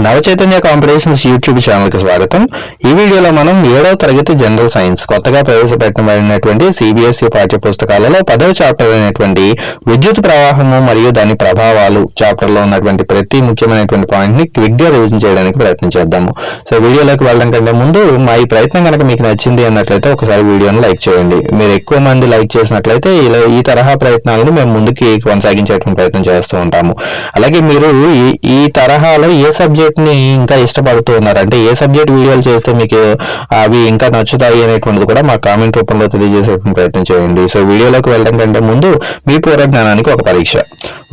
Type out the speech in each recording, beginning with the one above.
Navachaitanya competitions YouTube ఛానల్కి స్వాగతం. ఈ వీడియోలో మనం ఏడవ తరగతి జనరల్ సైన్స్ కొత్తగా ప్రవేశపెట్టబడినటువంటి సిబిఎస్ఈ పాఠ్య పుస్తకాలలో పదవ చాప్టర్ అయినటువంటి విద్యుత్ ప్రవాహము మరియు దాని ప్రభావాలు చాప్టర్లో ఉన్నటువంటి ప్రతి ముఖ్యమైనటువంటి పాయింట్ని క్విక్గా రివిజన్ చేయడానికి ప్రయత్నం చేద్దాము. సో వీడియోలోకి వెళ్ళడం కంటే ముందు మా ఈ ప్రయత్నం కనుక మీకు నచ్చింది అన్నట్లయితే ఒకసారి వీడియోను లైక్ చేయండి. మీరు ఎక్కువ మంది లైక్ చేసినట్లయితే ఇలా ఈ తరహా ప్రయత్నాలను మేము ముందుకి కొనసాగించేటువంటి ప్రయత్నం చేస్తూ ఉంటాము. అలాగే మీరు ఈ ఈ తరహాలో ఏ సబ్జెక్ట్ ని ఇంకా ఇష్టపడుతూ ఉన్నారు. అంటే ఏ సబ్జెక్ట్ వీడియోలు చేస్తే మీకు అవి ఇంకా నచ్చుతాయి అనేటువంటిది కూడా మా కామెంట్ రూపంలో తెలియజేసేటువంటి ప్రయత్నం చేయండి. సో వీడియోలోకి వెళ్ళడం కంటే ముందు మీ పూర్వ జ్ఞానానికి ఒక పరీక్ష.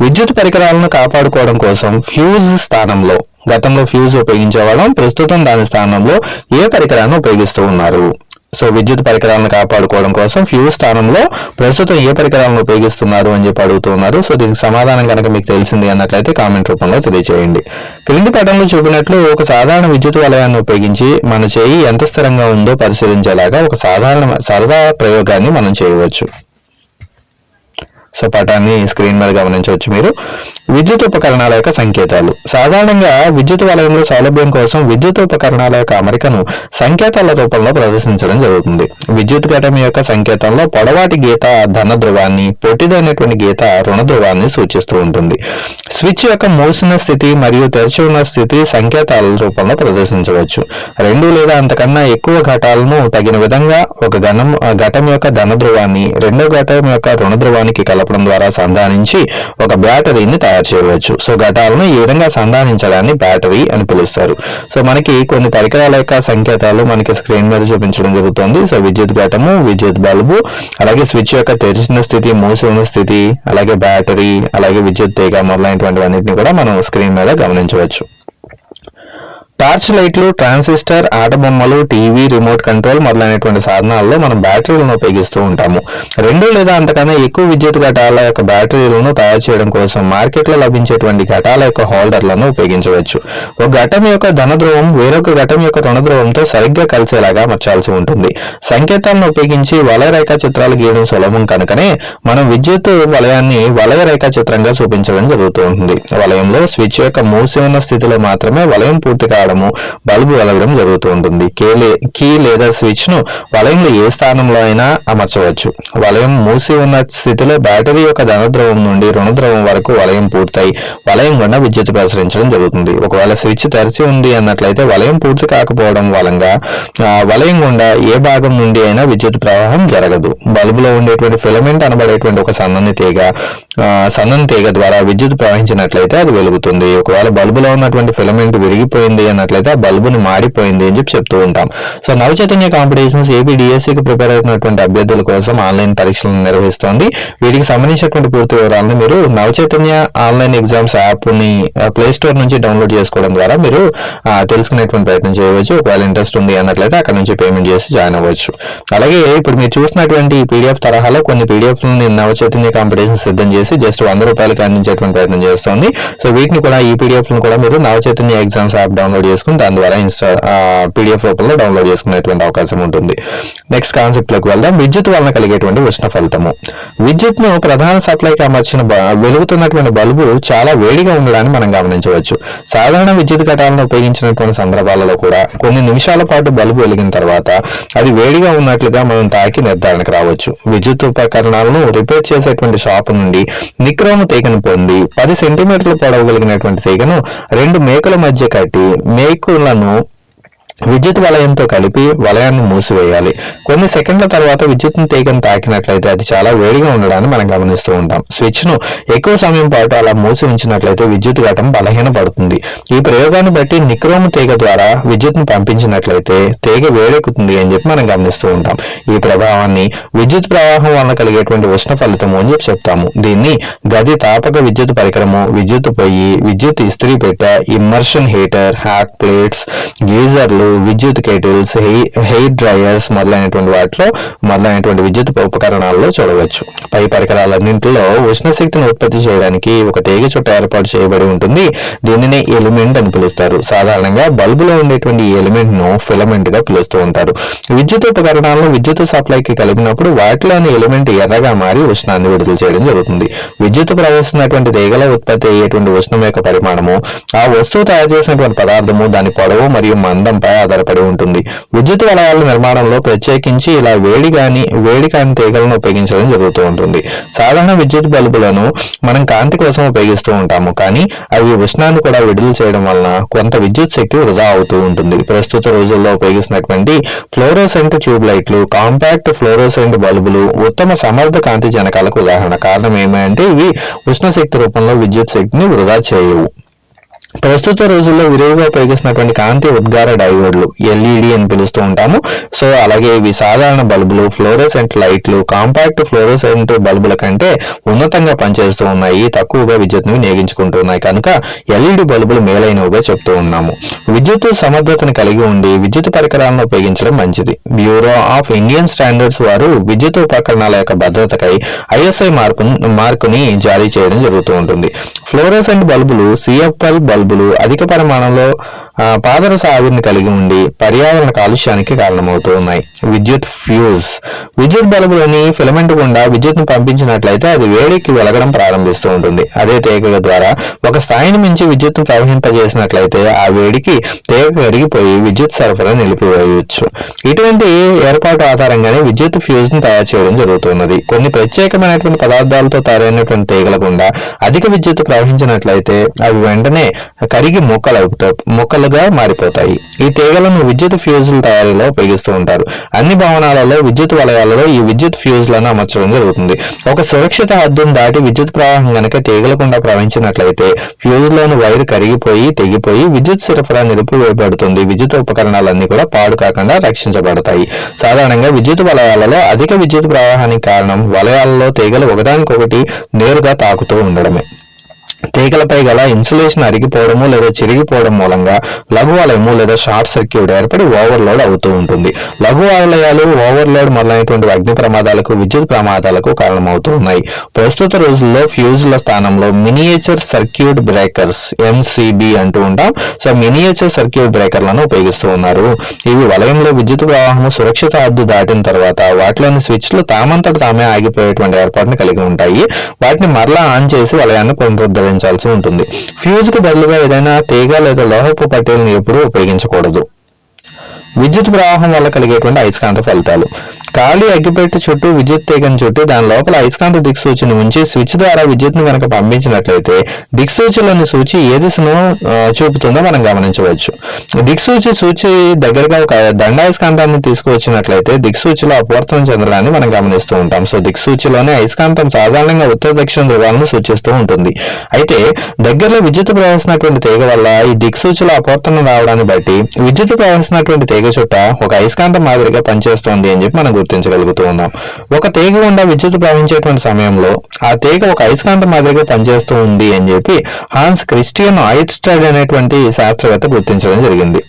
విద్యుత్ పరికరాలను కాపాడుకోవడం కోసం ఫ్యూజ్ స్థానంలో గతంలో ఫ్యూజ్ ఉపయోగించేవాళ్ళం ప్రస్తుతం దాని స్థానంలో ఏ పరికరాన్ని ఉపయోగిస్తూ ఉన్నారు? సో విద్యుత్ పరికరాలను కాపాడుకోవడం కోసం ఫ్యూజ్ స్థానంలో ప్రస్తుతం ఏ పరికరాలను ఉపయోగిస్తున్నారు అని చెప్పి అడుగుతున్నారు సో దీనికి సమాధానం కనుక మీకు తెలిసింది అన్నట్లయితే కామెంట్ రూపంలో తెలియజేయండి క్రింది పటంలో చూపినట్లు ఒక సాధారణ విద్యుత్ వలయాన్ని ఉపయోగించి మన చేయి ఎంత స్థిరంగా ఉందో పరిశీలించేలాగా ఒక సాధారణ సరదా ప్రయోగాన్ని మనం చేయవచ్చు. సో పటాన్ని స్క్రీన్ మీద గమనించవచ్చు మీరు. విద్యుత్ ఉపకరణాల యొక్క సంకేతాలు. సాధారణంగా విద్యుత్ వలయంలో సౌలభ్యం కోసం విద్యుత్ ఉపకరణాల యొక్క అమరికను సంకేతాల రూపంలో ప్రదర్శించడం జరుగుతుంది. విద్యుత్ ఘటం యొక్క సంకేతంలో పొడవాటి గీత ధన ధ్రువాన్ని పొట్టిదైనటువంటి గీత రుణ ధ్రువాన్ని సూచిస్తూ ఉంటుంది. స్విచ్ యొక్క మూసిన స్థితి మరియు తెరిచి ఉన్న స్థితి సంకేతాల రూపంలో ప్రదర్శించవచ్చు. రెండు లేదా అంతకన్నా ఎక్కువ ఘటాలను తగిన విధంగా ఒక ఘనం ఘటం యొక్క ధన ధ్రువాన్ని రెండో ఘటం యొక్క రుణ ధ్రువానికి కలపడం ద్వారా సంధానించి ఒక బ్యాటరీని తయారు చేయవచ్చు. సో ఘటాలను ఈ విధంగా సంధానించడాన్ని బ్యాటరీ అని పిలుస్తారు. సో మనకి కొన్ని పరికరాల యొక్క సంకేతాలు మనకి స్క్రీన్ మీద చూపించడం జరుగుతుంది. సో విద్యుత్ ఘటము విద్యుత్ బల్బు అలాగే స్విచ్ యొక్క తెరిచిన స్థితి మూసి ఉన్న స్థితి అలాగే బ్యాటరీ అలాగే విద్యుత్ తీగ మొదలైనటువంటివన్నింటిని కూడా మనం స్క్రీన్ మీద గమనించవచ్చు. టార్చ్ లైట్లు ట్రాన్సిస్టర్ ఆట బొమ్మలు టీవీ రిమోట్ కంట్రోల్ మొదలైనటువంటి సాధనాల్లో మనం బ్యాటరీలను ఉపయోగిస్తూ ఉంటాము. రెండు లేదా అంతకన్నా ఎక్కువ విద్యుత్ ఘటాల యొక్క బ్యాటరీలను తయారు చేయడం కోసం మార్కెట్లో లభించేటువంటి ఘటాల యొక్క హోల్డర్లను ఉపయోగించవచ్చు. ఒక ఘటం యొక్క ధనధ్రువం వేరొక ఘటం యొక్క రుణధ్రువంతో సరిగ్గా కలిసేలాగా మార్చాల్సి ఉంటుంది. సంకేతాలను ఉపయోగించి వలయ రేఖా చిత్రాలు గీయడం సులభం కనుకనే మనం విద్యుత్ వలయాన్ని వలయ రేఖా చిత్రంగా చూపించడం జరుగుతూ ఉంటుంది. వలయంలో స్విచ్ యొక్క మూసి ఉన్న స్థితిలో మాత్రమే వలయం పూర్తి కావడము బల్బు వెలగడం జరుగుతూ ఉంటుంది. కీ కీ లేదా స్విచ్ను వలయంలో ఏ స్థానంలో అయినా అమర్చవచ్చు. వలయం మూసి ఉన్న స్థితిలో బ్యాటరీ యొక్క ధన నుండి రుణద్రవం వరకు వలయం పూర్తయి వలయం గుండా విద్యుత్ ప్రసరించడం జరుగుతుంది. ఒకవేళ స్విచ్ తెరిచి ఉంది అన్నట్లయితే వలయం పూర్తి కాకపోవడం వలంగా వలయం గుండా ఏ భాగం నుండి అయినా విద్యుత్ ప్రవాహం జరగదు. బల్బులో ఉండేటువంటి ఫిలమెంట్ అనబడేటువంటి ఒక సన్నని తీగ సన్నని తీగ ద్వారా విద్యుత్ ప్రవహించినట్లయితే అది వెలుగుతుంది. ఒకవేళ బల్బులో ఉన్నటువంటి ఫిలమెంట్ విరిగిపోయింది చూసుకున్నట్లయితే ఆ బల్బుని మారిపోయింది అని చెప్పి చెప్తూ ఉంటాం. సో నవచైతన్య కాంపిటీషన్స్ ఏపీ డిఎస్సికి ప్రిపేర్ అవుతున్నటువంటి అభ్యర్థుల కోసం ఆన్లైన్ పరీక్షలను నిర్వహిస్తోంది. వీటికి సంబంధించినటువంటి పూర్తి వివరాలను మీరు నవచైతన్య ఆన్లైన్ ఎగ్జామ్స్ యాప్ని ప్లే స్టోర్ నుంచి డౌన్లోడ్ చేసుకోవడం ద్వారా మీరు తెలుసుకునేటువంటి ప్రయత్నం చేయవచ్చు. ఒకవేళ ఇంట్రెస్ట్ ఉంది అన్నట్లయితే అక్కడ నుంచి పేమెంట్ చేసి జాయిన్ అవ్వచ్చు. అలాగే ఇప్పుడు మీరు చూసినటువంటి పీడిఎఫ్ తరహాలో కొన్ని పీడిఎఫ్లను నవచైతన్య కాంపిటీషన్ సిద్ధం చేసి జస్ట్ వంద రూపాయలకి అందించేటువంటి ప్రయత్నం చేస్తోంది. సో వీటిని కూడా ఈ పీడిఎఫ్లను కూడా మీరు నవచైతన్య ఎగ్జామ్స్ యాప్ డౌన్లోడ్ చేసుకుని దాని ద్వారా ఇన్స్టా పీడిఎఫ్ రూపంలో డౌన్లోడ్ చేసుకునేటువంటి అవకాశం ఉంటుంది. నెక్స్ట్ కాన్సెప్ట్లోకి వెళ్దాం. విద్యుత్ వలన కలిగేటువంటి ఉష్ణ ఫలితము. విద్యుత్ను ప్రధాన సప్లైకి అమర్చిన బ- వెలుగుతున్నటువంటి బల్బు చాలా వేడిగా ఉండడాన్ని మనం గమనించవచ్చు. సాధారణ విద్యుత్ ఘటాలను ఉపయోగించినటువంటి సందర్భాలలో కూడా కొన్ని నిమిషాల పాటు బల్బు వెలిగిన తర్వాత అది వేడిగా ఉన్నట్లుగా మనం తాకి నిర్ధారణకు రావచ్చు. విద్యుత్ ఉపకరణాలను రిపేర్ చేసేటువంటి షాప్ నుండి నిక్రోము తీగను పొంది పది సెంటీమీటర్ల పొడవు కలిగినటువంటి తీగను రెండు మేకల మధ్య కట్టి అనేకులను విద్యుత్ వలయంతో కలిపి వలయాన్ని మూసివేయాలి. కొన్ని సెకండ్ల తర్వాత విద్యుత్ను తీగను తాకినట్లయితే అది చాలా వేడిగా ఉండడాన్ని మనం గమనిస్తూ ఉంటాం. స్విచ్ను ఎక్కువ సమయం పాటు అలా మూసి ఉంచినట్లయితే విద్యుత్ ఘటం బలహీన పడుతుంది ఈ ప్రయోగాన్ని బట్టి నిక్రోము తీగ ద్వారా విద్యుత్ను పంపించినట్లయితే తీగ వేడెక్కుతుంది అని చెప్పి మనం గమనిస్తూ ఉంటాం. ఈ ప్రభావాన్ని విద్యుత్ ప్రవాహం వలన కలిగేటువంటి ఉష్ణ ఫలితము అని చెప్పి చెప్తాము. దీన్ని గది తాపక విద్యుత్ పరికరము విద్యుత్ పొయ్యి విద్యుత్ ఇస్త్రీ పెట్ట ఇమ్మర్షన్ హీటర్ హ్యాక్ ప్లేట్స్ గీజర్లు విద్యుత్ కేటిల్స్ హెయిర్ డ్రైయర్స్ మొదలైనటువంటి వాటిలో మొదలైనటువంటి విద్యుత్ ఉపకరణాల్లో చూడవచ్చు. పై పరికరాలన్నింటిలో ఉష్ణ శక్తిని ఉత్పత్తి చేయడానికి ఒక తీగ చుట్ట ఏర్పాటు చేయబడి ఉంటుంది. దీనిని ఎలిమెంట్ అని పిలుస్తారు. సాధారణంగా బల్బులో ఉండేటువంటి ఈ ఎలిమెంట్ను ఫిలమెంట్గా పిలుస్తూ ఉంటారు. విద్యుత్ ఉపకరణాలను విద్యుత్ సప్లైకి కలిపినప్పుడు వాటిలోని ఎలిమెంట్ ఎర్రగా మారి ఉష్ణాన్ని విడుదల చేయడం జరుగుతుంది. విద్యుత్ ప్రవేశిస్తున్నటువంటి తీగలో ఉత్పత్తి అయ్యేటువంటి ఉష్ణం యొక్క పరిమాణము ఆ వస్తువు తయారు చేసినటువంటి పదార్థము దాని పొడవు మరియు మందంపై ఆధారపడి ఉంటుంది. విద్యుత్ వలయాల నిర్మాణంలో ప్రత్యేకించి ఇలా వేడి కాని వేడి కాని తీగలను ఉపయోగించడం జరుగుతూ ఉంటుంది. సాధారణ విద్యుత్ బల్బులను మనం కాంతి కోసం ఉపయోగిస్తూ ఉంటాము. కానీ అవి ఉష్ణాన్ని కూడా విడుదల చేయడం వలన కొంత విద్యుత్ శక్తి వృధా అవుతూ ఉంటుంది. ప్రస్తుత రోజుల్లో ఉపయోగిస్తున్నటువంటి ఫ్లోరోసెంట్ ట్యూబ్ లైట్లు కాంపాక్ట్ ఫ్లోరోసెంట్ బల్బులు ఉత్తమ సమర్థ కాంతి జనకాలకు ఉదాహరణ. కారణం ఏమంటే ఇవి ఉష్ణ శక్తి రూపంలో విద్యుత్ శక్తిని వృధా చేయవు. ప్రస్తుత రోజుల్లో విరివిగా ఉపయోగిస్తున్నటువంటి కాంతి ఉద్గార డయోడ్లు ఎల్ఈడి అని పిలుస్తూ ఉంటాము. సో అలాగే ఇవి సాధారణ బల్బులు ఫ్లోరోసెంట్ లైట్లు కాంపాక్ట్ ఫ్లోరోసెంట్ బల్బుల కంటే ఉన్నతంగా పనిచేస్తూ ఉన్నాయి. తక్కువగా విద్యుత్ను వినియోగించుకుంటున్నాయి కనుక ఎల్ఈడి బల్బులు మేలైనవిగా చెప్తూ ఉన్నాము. విద్యుత్ సమర్థతను కలిగి ఉండి విద్యుత్ పరికరాలను ఉపయోగించడం మంచిది. బ్యూరో ఆఫ్ ఇండియన్ స్టాండర్డ్స్ వారు విద్యుత్ ఉపకరణాల యొక్క భద్రతకై ఐఎస్ఐ మార్పు మార్కుని జారీ చేయడం జరుగుతూ ఉంటుంది. ఫ్లోరోసెంట్ బల్బులు సిఎఫ్ఎల్ బల్బులు అధిక పరిమాణంలో పాదరస ఆవిరిని కలిగి ఉండి పర్యావరణ కాలుష్యానికి కారణమవుతూ ఉన్నాయి. విద్యుత్ ఫ్యూజ్. విద్యుత్ బల్బులని ఫిలమెంట్ గుండా విద్యుత్ను పంపించినట్లయితే అది వేడికి వెలగడం ప్రారంభిస్తూ ఉంటుంది. అదే తీగ ద్వారా ఒక స్థాయిని మించి విద్యుత్ను ప్రవహింపజేసినట్లయితే ఆ వేడికి తీగ కరిగిపోయి విద్యుత్ సరఫరా నిలిపివేయవచ్చు. ఇటువంటి ఏర్పాటు ఆధారంగానే విద్యుత్ ఫ్యూజ్ను తయారు చేయడం జరుగుతున్నది. కొన్ని ప్రత్యేకమైనటువంటి పదార్థాలతో తయారైనటువంటి తీగల గుండా అధిక విద్యుత్ ప్రవహించినట్లయితే అవి వెంటనే కరిగి మొక్కలవుతాయి మొక్కలుగా మారిపోతాయి. ఈ తీగలను విద్యుత్ ఫ్యూజుల తయారీలో ఉపయోగిస్తూ ఉంటారు. అన్ని భవనాలలో విద్యుత్ వలయాలలో ఈ విద్యుత్ ఫ్యూజ్లను అమర్చడం జరుగుతుంది. ఒక సురక్షిత హద్దును దాటి విద్యుత్ ప్రవాహం గనక తీగలకుండా ప్రవహించినట్లయితే ఫ్యూజ్లోని వైర్ కరిగిపోయి తెగిపోయి విద్యుత్ సరఫరా నిలిపివేయబడుతుంది విద్యుత్ ఉపకరణాలన్నీ కూడా పాడు కాకుండా రక్షించబడతాయి. సాధారణంగా విద్యుత్ వలయాలలో అధిక విద్యుత్ ప్రవాహానికి కారణం వలయాలలో తీగలు ఒకదానికొకటి నేరుగా తాకుతూ ఉండడమే. తీగలపై గల ఇన్సులేషన్ అరిగిపోవడము లేదా చిరిగిపోవడం మూలంగా లఘు వలయము లేదా షార్ట్ సర్క్యూట్ ఏర్పడి ఓవర్లోడ్ అవుతూ ఉంటుంది. లఘు వలయాలు ఓవర్లోడ్ మొదలైనటువంటి అగ్ని ప్రమాదాలకు విద్యుత్ ప్రమాదాలకు కారణమవుతూ ఉన్నాయి. ప్రస్తుత రోజుల్లో ఫ్యూజ్ల స్థానంలో మినియేచర్ సర్క్యూట్ బ్రేకర్స్ ఎంసీబీ అంటూ ఉంటాం. సో మినియేచర్ సర్క్యూట్ బ్రేకర్లను ఉపయోగిస్తూ ఉన్నారు. ఇవి వలయంలో విద్యుత్ ప్రవాహము సురక్షిత హద్దు దాటిన తర్వాత వాటిలోని స్విచ్లు తామంతట తామే ఆగిపోయేటువంటి ఏర్పాటును కలిగి ఉంటాయి. వాటిని మరలా ఆన్ చేసి వలయాన్ని ఉపయోగించాల్సి ఉంటుంది. ఫ్యూజ్కి బదులుగా ఏదైనా తీగ లేదా లోహపు పట్టీలను ఎప్పుడూ ఉపయోగించకూడదు. విద్యుత్ ప్రవాహం వల్ల కలిగేటువంటి అయస్కాంత ఫలితాలు. ఖాళీ అగ్గిపెట్టి చుట్టూ విద్యుత్ తీగని చుట్టి దాని లోపల అయస్కాంత దిక్సూచిని ఉంచి స్విచ్ ద్వారా విద్యుత్ను కనుక పంపించినట్లయితే దిక్సూచిలోని సూచి ఏ దిశను చూపుతుందో మనం గమనించవచ్చు. దిక్సూచి సూచి దగ్గరగా ఒక దండాయస్కాంతాన్ని తీసుకువచ్చినట్లయితే దిక్సూచిలో అపవర్తనం చెందడాన్ని మనం గమనిస్తూ ఉంటాం. సో దిక్సూచిలోనే అయస్కాంతం సాధారణంగా ఉత్తర దక్షిణ ధ్రువాలను సూచిస్తూ ఉంటుంది. అయితే దగ్గరలో విద్యుత్ ప్రవహిస్తున్నటువంటి తీగ వల్ల ఈ దిక్సూచిలో అపవర్తనం రావడాన్ని బట్టి విద్యుత్ ప్రవహిస్తున్నటువంటి తీగ చుట్ట ఒక అయస్కాంతం మాదిరిగా పనిచేస్తోంది అని చెప్పి మనం గుర్తించగలుగుతూ ఉన్నాం. ఒక తీగ గుండా విద్యుత్ ప్రవహించేటువంటి సమయంలో ఆ తీగ ఒక అయస్కాంతం మాదిరిగా పనిచేస్తూ ఉంది అని చెప్పి హాన్స్ క్రిస్టియన్ ఐట్స్టైడ్ అనేటువంటి శాస్త్రవేత్త గుర్తించడం జరిగింది.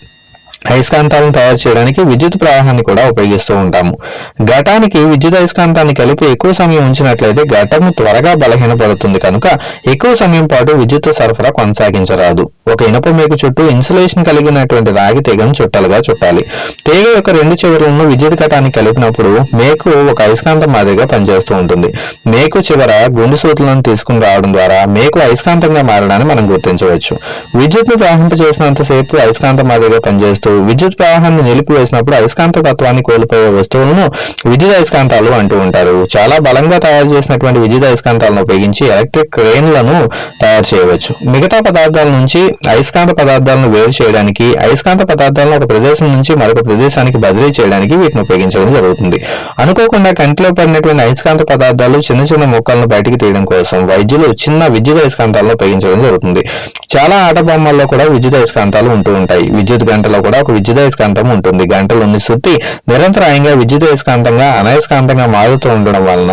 అయస్కాంతాలను తయారు చేయడానికి విద్యుత్ ప్రవాహాన్ని కూడా ఉపయోగిస్తూ ఉంటాము. ఘటానికి విద్యుత్ అయస్కాంతాన్ని కలిపి ఎక్కువ సమయం ఉంచినట్లయితే ఘటము త్వరగా బలహీనపడుతుంది కనుక ఎక్కువ సమయం పాటు విద్యుత్ సరఫరా కొనసాగించరాదు. ఒక ఇనుప మేకు చుట్టూ ఇన్సులేషన్ కలిగినటువంటి రాగి తీగను చుట్టాలుగా చుట్టాలి. తీగ యొక్క రెండు చివరలను విద్యుత్ ఘటానికి కలిపినప్పుడు మేకు ఒక అయస్కాంతం మాదిరిగా పనిచేస్తూ ఉంటుంది. మేకు చివర గుండు సూతులను తీసుకుని రావడం ద్వారా మేకు అయస్కాంతంగా మారడాన్ని మనం గుర్తించవచ్చు. విద్యుత్ను ప్రవహింపజేసినంతసేపు అయస్కాంతం మాదిరిగా పనిచేస్తూ విద్యుత్ ప్రవాహాన్ని నిలిపివేసినప్పుడు అయస్కాంత తత్వాన్ని కోల్పోయే వస్తువులను విద్యుత్ అయస్కాంతాలు అంటూ ఉంటారు. చాలా బలంగా తయారు చేసినటువంటి విద్యుత్ అయస్కాంతాలను ఉపయోగించి ఎలక్ట్రిక్ క్రేన్లను తయారు చేయవచ్చు. మిగతా పదార్థాల నుంచి అయస్కాంత పదార్థాలను వేరు చేయడానికి అయస్కాంత పదార్థాలను ఒక ప్రదేశం నుంచి మరొక ప్రదేశానికి బదిలీ చేయడానికి వీటిని ఉపయోగించడం జరుగుతుంది. అనుకోకుండా కంటిలో పడినటువంటి అయస్కాంత పదార్థాలు చిన్న చిన్న ముక్కలను బయటికి తీయడం కోసం వైద్యులు చిన్న విద్యుత్ అయస్కాంతాలను ఉపయోగించడం జరుగుతుంది. చాలా ఆట బొమ్మల్లో కూడా విద్యుత్ అయస్కాంతాలు ఉంటూ ఉంటాయి. విద్యుత్ గంటలో కూడా ఒక విద్యుదయస్కాంతం ఉంటుంది. గంటలోని సుత్తి నిరంతరాయంగా విద్యుదయస్కాంతంగా అనయస్కాంతంగా మారుతూ ఉండడం వలన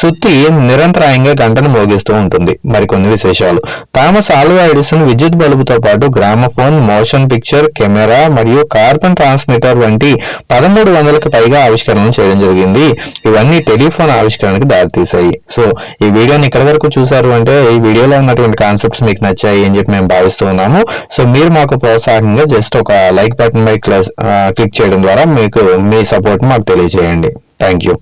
సుత్తి నిరంతరాయంగా గంటను మోగిస్తూ ఉంటుంది. మరికొన్ని విశేషాలు. థామస్ ఆల్వా ఎడిసన్ విద్యుత్ బల్బుతో పాటు గ్రామఫోన్ మోషన్ పిక్చర్ కెమెరా మరియు కార్బన్ ట్రాన్స్మిటర్ వంటి పదమూడు వందలకు పైగా ఆవిష్కరణలు చేయడం జరిగింది. ఇవన్నీ టెలిఫోన్ ఆవిష్కరణకు దారితీశాయి. సో ఈ వీడియోని ఇక్కడ వరకు చూసారు అంటే ఈ వీడియోలో ఉన్నటువంటి కాన్సెప్ట్స్ మీకు నచ్చాయి అని చెప్పి మేము భావిస్తూ ఉన్నాము. సో మీరు మాకు ప్రోత్సాహంగా జస్ట్ ఒక లైక్ బటన్ పై క్లిక్ చేయడం ద్వారా మీకు మీ సపోర్ట్ మాకు తెలియజేయండి థ్యాంక్ యూ